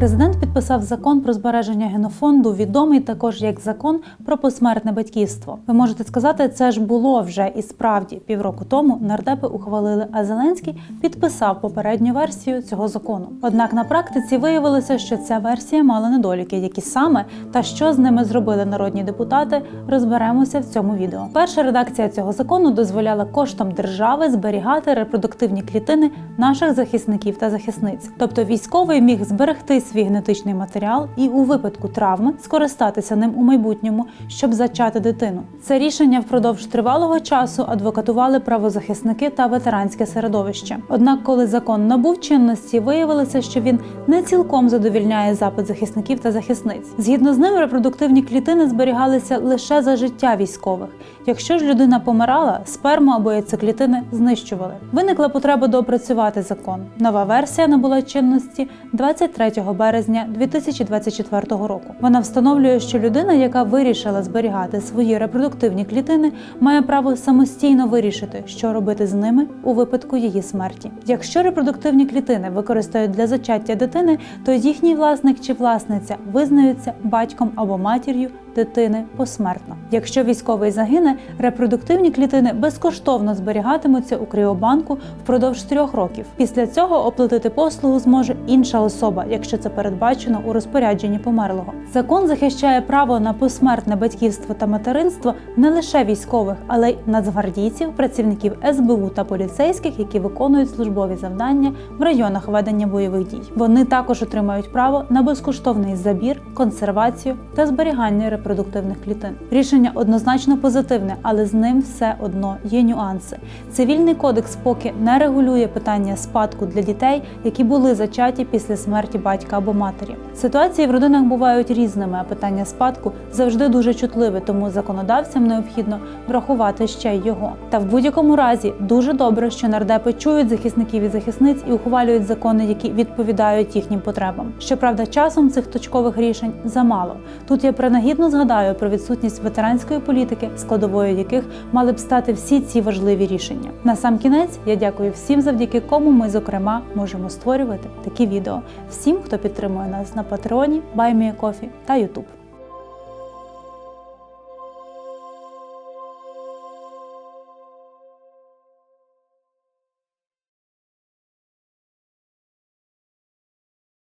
Президент підписав закон про збереження генофонду, відомий також як закон про посмертне батьківство. Ви можете сказати, це ж було вже і справді півроку тому нардепи ухвалили, а Зеленський підписав попередню версію цього закону. Однак на практиці виявилося, що ця версія мала недоліки, які саме та що з ними зробили народні депутати, розберемося в цьому відео. Перша редакція цього закону дозволяла коштом держави зберігати репродуктивні клітини наших захисників та захисниць. Тобто військовий міг зберегти свій генетичний матеріал і у випадку травми скористатися ним у майбутньому, щоб зачати дитину. Це рішення впродовж тривалого часу адвокатували правозахисники та ветеранське середовище. Однак, коли закон набув чинності, виявилося, що він не цілком задовільняє запит захисників та захисниць. Згідно з ним, репродуктивні клітини зберігалися лише за життя військових. Якщо ж людина помирала, сперму або яйцеклітини знищували. Виникла потреба доопрацювати закон. Нова версія набула чинності 23 березня 2024 року. Вона встановлює, що людина, яка вирішила зберігати свої репродуктивні клітини, має право самостійно вирішити, що робити з ними у випадку її смерті. Якщо репродуктивні клітини використають для зачаття дитини, то їхній власник чи власниця визнаються батьком або матір'ю дитини посмертно. Якщо військовий загине, репродуктивні клітини безкоштовно зберігатимуться у кріобанку впродовж трьох років. Після цього оплатити послугу зможе інша особа, якщо це передбачено у розпорядженні померлого. Закон захищає право на посмертне батьківство та материнство не лише військових, але й нацгвардійців, працівників СБУ та поліцейських, які виконують службові завдання в районах ведення бойових дій. Вони також отримають право на безкоштовний забір, консервацію та зберігання репродуктивних клітин. Рішення однозначно позитивне, але з ним все одно є нюанси. Цивільний кодекс поки не регулює питання спадку для дітей, які були зачаті після смерті батька або матері. Ситуації в родинах бувають різними, а питання спадку завжди дуже чутливе, тому законодавцям необхідно врахувати ще й його. Та в будь-якому разі дуже добре, що нардепи чують захисників і захисниць і ухвалюють закони, які відповідають їхнім потребам. Щоправда, часом цих точкових рішень замало. Тут я принагідно згадаю про відсутність ветеранської політики, складовою яких мали б стати всі ці важливі рішення. На сам кінець я дякую всім, завдяки кому ми, зокрема, можемо створювати такі відео. Всім, хто підтримує нас на Патреоні, Баймія Кофі та Ютуб.